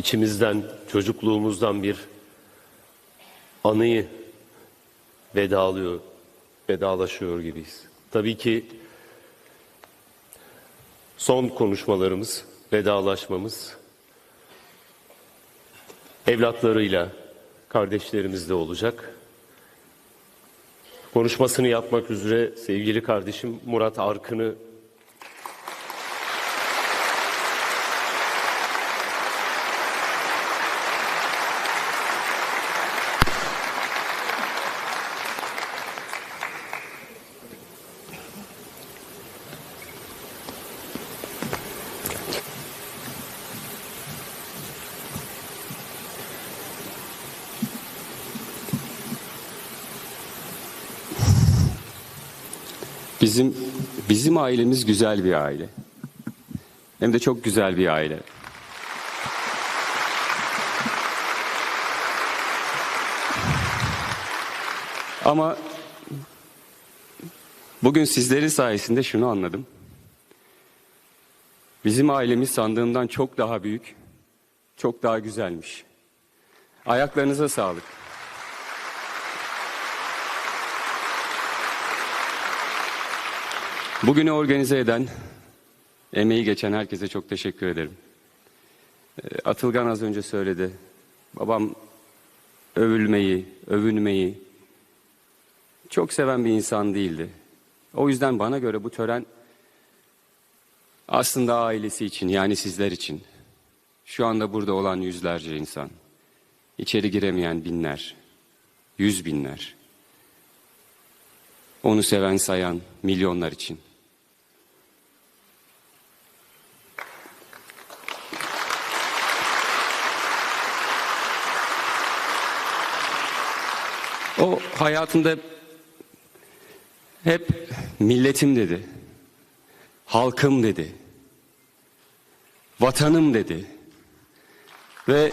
içimizden, çocukluğumuzdan bir anıyı vedalıyor, vedalaşıyor gibiyiz. Tabii ki son konuşmalarımız, vedalaşmamız evlatlarıyla, kardeşlerimizle olacak. Konuşmasını yapmak üzere sevgili kardeşim Murat Arkın'ı Bizim bizim ailemiz güzel bir aile. Hem de çok güzel bir aile. Ama bugün sizlerin sayesinde şunu anladım. Bizim ailemiz sandığımdan çok daha büyük, çok daha güzelmiş. Ayaklarınıza sağlık. Bugünü organize eden, emeği geçen herkese çok teşekkür ederim. Ee, Atılgan az önce söyledi. Babam övülmeyi, övünmeyi çok seven bir insan değildi. O yüzden bana göre bu tören aslında ailesi için yani sizler için. Şu anda burada olan yüzlerce insan, içeri giremeyen binler, yüz binler. Onu seven sayan milyonlar için. O hayatında hep milletim dedi. Halkım dedi. Vatanım dedi. Ve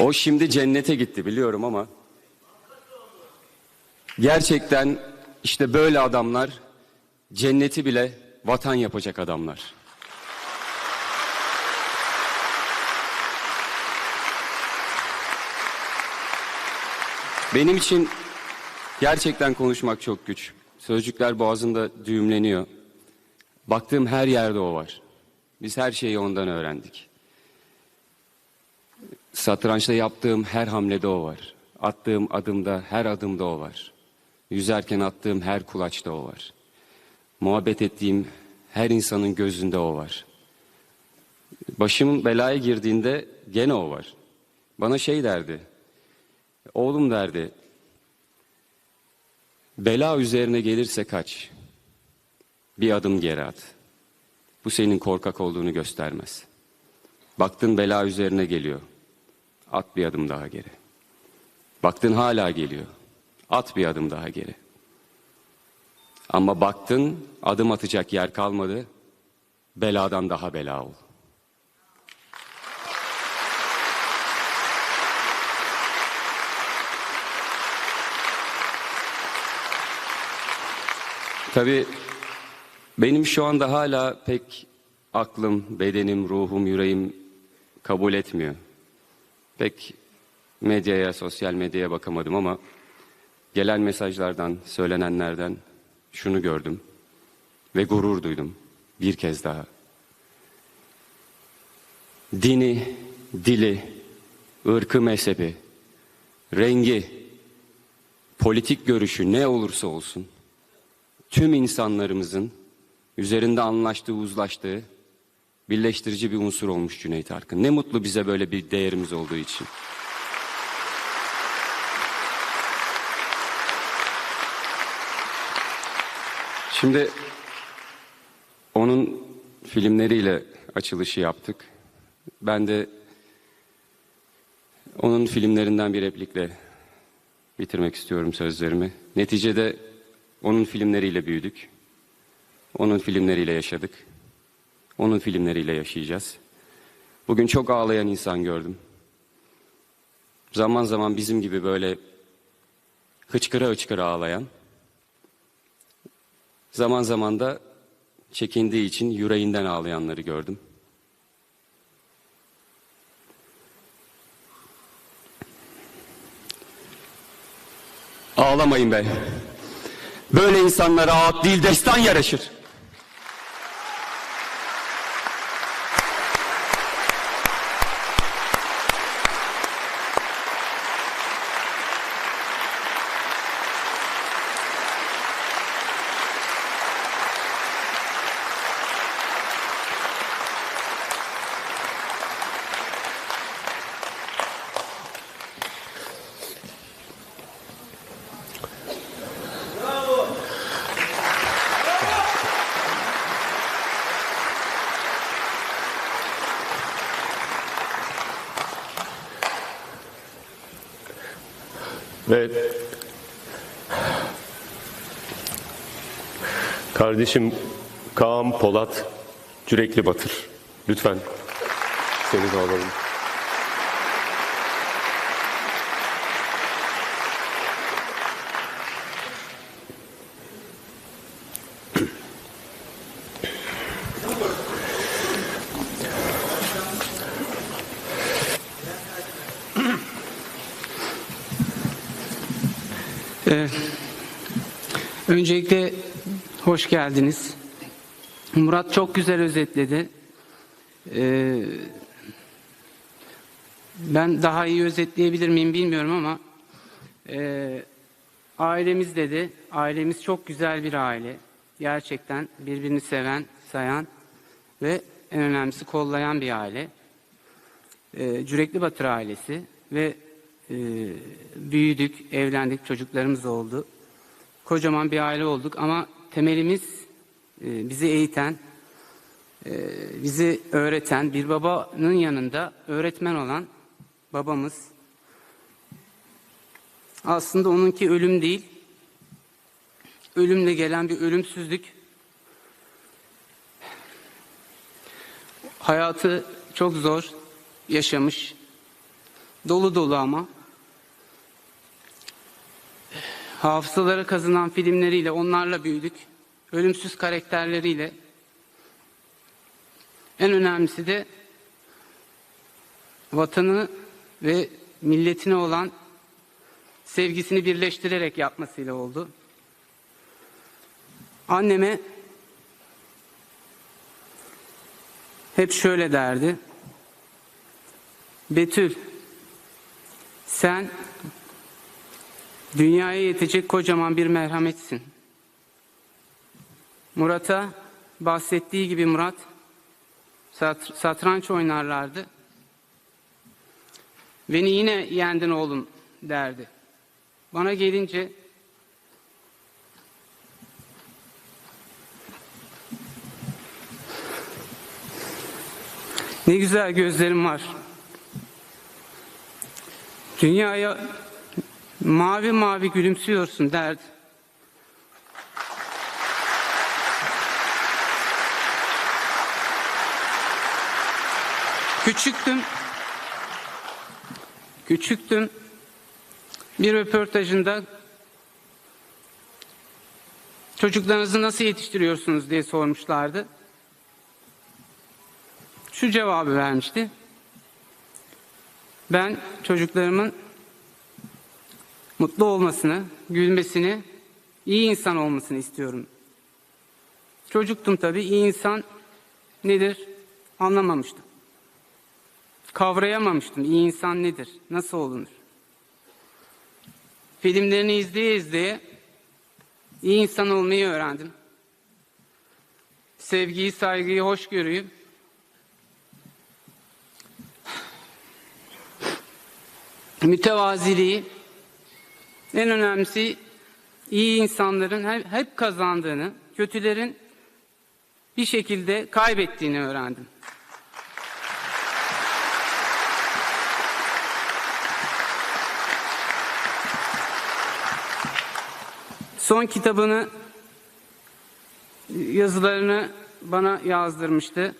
o şimdi cennete gitti biliyorum ama gerçekten işte böyle adamlar cenneti bile vatan yapacak adamlar. Benim için gerçekten konuşmak çok güç. Sözcükler boğazımda düğümleniyor. Baktığım her yerde o var. Biz her şeyi ondan öğrendik. Satrançta yaptığım her hamlede o var. Attığım adımda, her adımda o var. Yüzerken attığım her kulaçta o var. Muhabbet ettiğim her insanın gözünde o var. Başım belaya girdiğinde gene o var. Bana şey derdi. Oğlum derdi. Bela üzerine gelirse kaç. Bir adım geri at. Bu senin korkak olduğunu göstermez. Baktın bela üzerine geliyor. At bir adım daha geri. Baktın hala geliyor. At bir adım daha geri. Ama baktın adım atacak yer kalmadı. Beladan daha bela ol. Tabii benim şu anda hala pek aklım, bedenim, ruhum, yüreğim kabul etmiyor. Pek medyaya, sosyal medyaya bakamadım ama gelen mesajlardan, söylenenlerden şunu gördüm ve gurur duydum bir kez daha. Dini, dili, ırkı, mezhebi, rengi, politik görüşü ne olursa olsun tüm insanlarımızın üzerinde anlaştığı, uzlaştığı birleştirici bir unsur olmuş Cüneyt Arkın. Ne mutlu bize böyle bir değerimiz olduğu için. Şimdi onun filmleriyle açılışı yaptık. Ben de onun filmlerinden bir replikle bitirmek istiyorum sözlerimi. Neticede onun filmleriyle büyüdük. Onun filmleriyle yaşadık. Onun filmleriyle yaşayacağız. Bugün çok ağlayan insan gördüm. Zaman zaman bizim gibi böyle hıçkıra hıçkıra ağlayan. Zaman zaman da çekindiği için yüreğinden ağlayanları gördüm. Ağlamayın be. Böyle insanlara ağıt değil destan yaraşır. Ve kardeşim Kaan Polat Cürekli Batır. Lütfen seni de alalım. Ee, öncelikle hoş geldiniz. Murat çok güzel özetledi. Ee, ben daha iyi özetleyebilir miyim bilmiyorum ama e, ailemiz dedi. Ailemiz çok güzel bir aile. Gerçekten birbirini seven, sayan ve en önemlisi kollayan bir aile. Ee, Cürekli Batır ailesi ve e, büyüdük, evlendik, çocuklarımız oldu. Kocaman bir aile olduk ama temelimiz e, bizi eğiten, e, bizi öğreten, bir babanın yanında öğretmen olan babamız. Aslında onunki ölüm değil, ölümle gelen bir ölümsüzlük. Hayatı çok zor yaşamış, dolu dolu ama hafızalara kazınan filmleriyle onlarla büyüdük. Ölümsüz karakterleriyle. En önemlisi de vatanı ve milletine olan sevgisini birleştirerek yapmasıyla oldu. Anneme hep şöyle derdi. Betül sen dünyaya yetecek kocaman bir merhametsin. Murat'a bahsettiği gibi Murat sat- satranç oynarlardı. Beni yine yendin oğlum derdi. Bana gelince ne güzel gözlerim var. Dünyaya mavi mavi gülümsüyorsun derdi. Küçüktüm. Küçüktüm. Bir röportajında çocuklarınızı nasıl yetiştiriyorsunuz diye sormuşlardı. Şu cevabı vermişti. Ben çocuklarımın mutlu olmasını, gülmesini, iyi insan olmasını istiyorum. Çocuktum tabii, iyi insan nedir anlamamıştım. Kavrayamamıştım iyi insan nedir, nasıl olunur. Filmlerini izleye izleye iyi insan olmayı öğrendim. Sevgiyi, saygıyı, hoşgörüyü mütevaziliği, en önemlisi iyi insanların hep- kazandığını, kötülerin bir şekilde kaybettiğini öğrendim. Son kitabını yazılarını bana yazdırmıştı.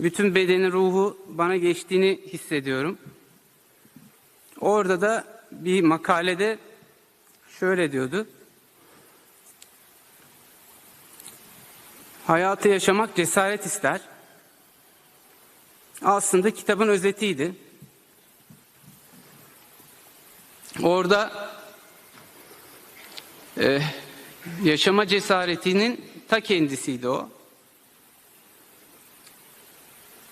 Bütün bedeni, ruhu bana geçtiğini hissediyorum. Orada da bir makalede şöyle diyordu. Hayatı yaşamak cesaret ister. Aslında kitabın özetiydi. Orada e, yaşama cesaretinin ta kendisiydi o.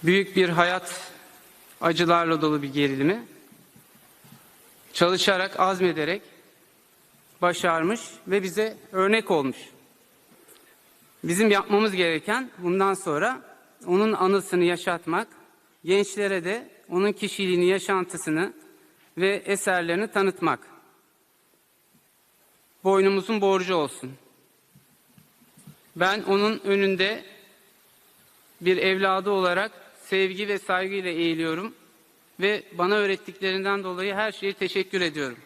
Büyük bir hayat acılarla dolu bir gerilimi çalışarak, azmederek başarmış ve bize örnek olmuş. Bizim yapmamız gereken bundan sonra onun anısını yaşatmak, gençlere de onun kişiliğini, yaşantısını ve eserlerini tanıtmak. Boynumuzun borcu olsun. Ben onun önünde bir evladı olarak sevgi ve saygıyla eğiliyorum ve bana öğrettiklerinden dolayı her şeye teşekkür ediyorum.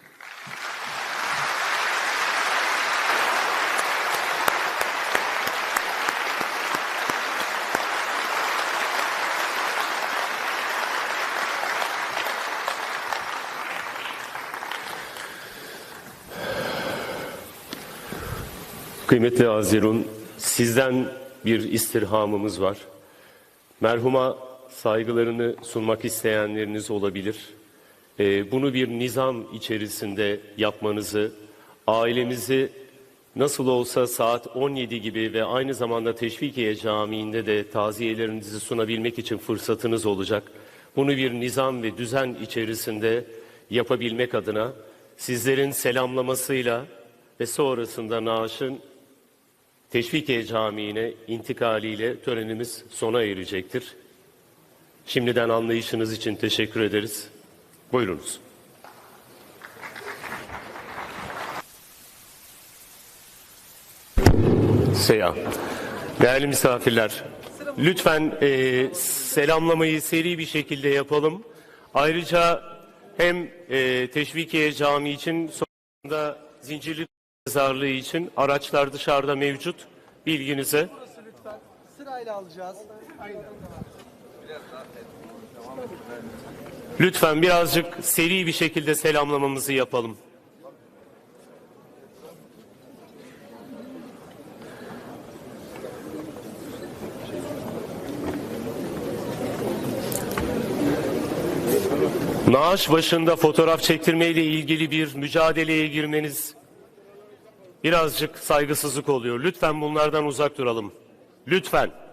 Kıymetli Azirun, sizden bir istirhamımız var. Merhuma saygılarını sunmak isteyenleriniz olabilir. Ee, bunu bir nizam içerisinde yapmanızı, ailemizi nasıl olsa saat 17 gibi ve aynı zamanda Teşvikiye Camii'nde de taziyelerinizi sunabilmek için fırsatınız olacak. Bunu bir nizam ve düzen içerisinde yapabilmek adına sizlerin selamlamasıyla ve sonrasında naaşın Teşvikiye Camii'ne intikaliyle törenimiz sona erecektir. Şimdiden anlayışınız için teşekkür ederiz. Buyurunuz. Seya. Değerli misafirler, lütfen e, selamlamayı seri bir şekilde yapalım. Ayrıca hem e, Teşvikiye Camii için sonunda Zincirli Mezarlığı için araçlar dışarıda mevcut. Bilginize. Burası lütfen. Sırayla alacağız. Lütfen birazcık seri bir şekilde selamlamamızı yapalım. Naaş başında fotoğraf çektirmeyle ilgili bir mücadeleye girmeniz birazcık saygısızlık oluyor. Lütfen bunlardan uzak duralım. Lütfen.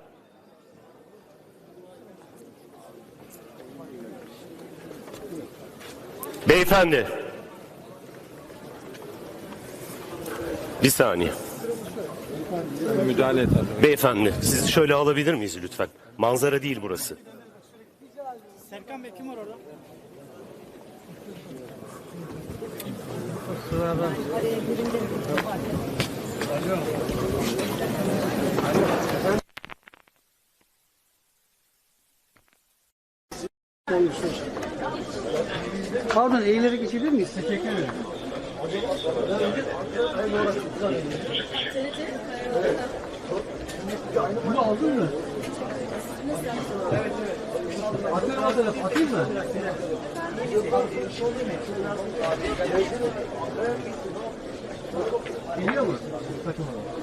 Beyefendi. Bir saniye. Müdahale et abi. Beyefendi sizi şöyle alabilir miyiz lütfen? Manzara değil burası. Serkan Bey kim var orada? Pardon eğilerek geçebilir miyiz? Teşekkür ederim. Bunu aldın mı? Atıyorum atıyorum. Atayım mı? Geliyor mu? Takım Bu